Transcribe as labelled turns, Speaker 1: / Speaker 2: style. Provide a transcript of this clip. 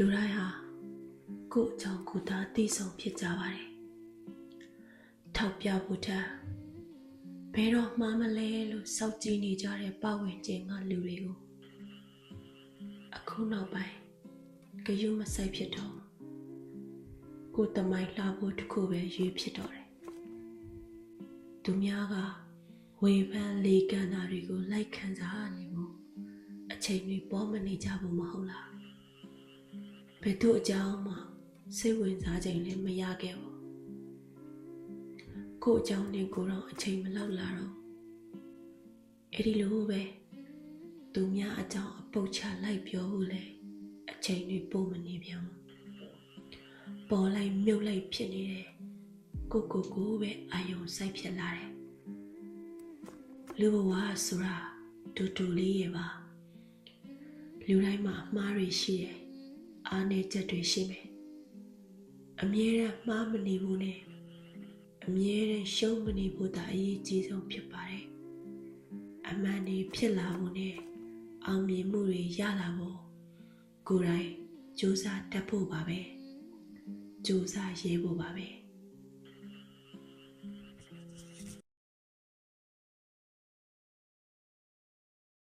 Speaker 1: လူတိုင်းဟာကိုယ့်အကြောင်းကိုယ်သာသိဆုံးဖြစ်ကြပါတယ်ထောက်ပြဖို့တန်းဘယ်တော့မှမလဲလို့စောက်ကြည့်နေကြတဲ့ပဝင်ကျင်ကလူတွေကိုအခုနောက်ပိုင်းဂယုမဆိုင်ဖြစ်တော့ကိုယ်တမိုင်းလှဖို့တစ်ခုပဲရွေးဖြစ်တော့တယ်သူများကဝေဖန်လေကန်တာတွေကိုလိုက်ခံစားနေမှုအချိန်တွေပေါ်မနေကြဘူးမဟုတ်လားဘ ယ်သူအကြောင်းမှစိတ်ဝင်စားချိန်လည်းမရခဲ့ဘူးကို့အကြောင်းနဲ့ကိုတော့အချိန်မလောက်လာတော့အဲ့ဒီလိုပဲသူများအကြောင်းအပုတ်ချလိုက်ပြောဖို့လေအချိန်တွေပုံမနေပြန်ဘူးပေါ်လိုက်မြုပ်လိုက်ဖြစ်နေတယ်ကိုကိုကိုပဲအာယုံစိုက်ဖြစ်လာတယ်လူဘဝဆိုတာတူတူလေးရဲ့ပါလူတိုင်းမှာအမှားတွေရှိတယ် အားနည်းချက်တွေရှိမယ်အမြဲတမ်းမှားမနေဘူးနဲ့အမြဲတမ်းရှုံးမနေဖို့ဒါအရေးကြီးဆုံးဖြစ်ပါတယ်အမှန်တွေဖြစ်လာဖို့နဲ့အောင်မြင်မှုတွေရလာဖို့ကိုယ်တိုင်စူးစမ်းတတ်ဖို့ပါပဲစူးစမ်းရေးဖို့ပါပဲ